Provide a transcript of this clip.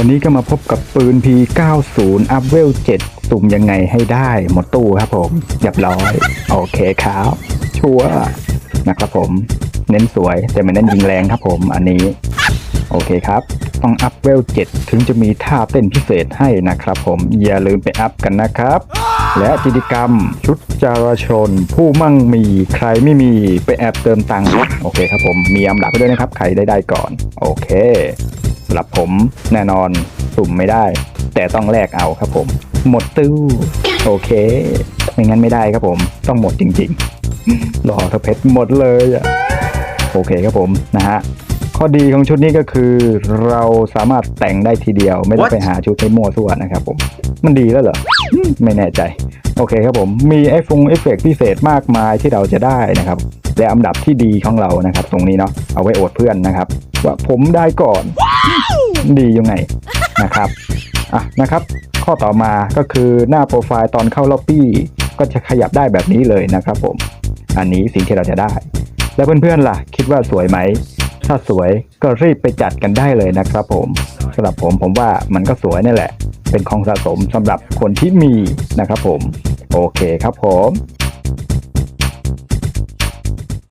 วันนี้ก็มาพบกับปืน P90 อัพเวล7สุ่มยังไงให้ได้หมดตู้ครับผมเรียบร้อย โอเคครับ ชัวร์นะครับผม เน้นสวยแต่ไม่เน้นยิงแรงครับผมอันนี้ โอเคครับ ต้องอัพเวล7ถึงจะมีท่าเต้นพิเศษให้นะครับผมอย่าลืมไปอัพกันนะครับ และกิจกรรมชุดจารชน ผู้มั่งมีใครไม่มีไปแอบเติมตังค์โอเคครับผมมีอันดับไปด้วยนะครับ ใครได้ได้ก่อน โอเค สำหรับผมแน่นอนสุ่มไม่ได้ แต่ต้องแลกเอาครับผม หมดตู้โอเค ไม่งั้นไม่ได้ครับผม ต้องหมดจริงๆหล่อทะเพชรหมดเลยอะโอเคครับผมนะฮะข้อดีของชุดนี้ก็คือเราสามารถแต่งได้ทีเดียว ไม่ต้อง What? ไปหาชุดให้มั่วซั่วนะครับผม มันดีแล้วเหรออืมไม่แน่ใจ โอเคครับผม มีไอฟงเอฟเฟกต์พิเศษมากมายที่เราจะได้นะครับและอันดับที่ดีของเรานะครับ ตรงนี้เนาะเอาไว้โอดเพื่อนนะครับ ว่าผมได้ก่อน ดียังไงนะครับอะนะครับ ข้อต่อมาก็คือหน้าโปรไฟล์ตอนเข้าล็อบบี้ก็จะขยับได้แบบนี้เลยนะครับผม อันนี้สิ่งที่เราจะได้ แล้วเพื่อนๆล่ะ คิดว่าสวยไหม ถ้าสวยก็รีบไปจัดกันได้เลยนะครับผมสำหรับผมผมว่ามันก็สวยนี่แหละ เป็นของสะสมสำหรับคนที่มีนะครับผม โอเคครับผม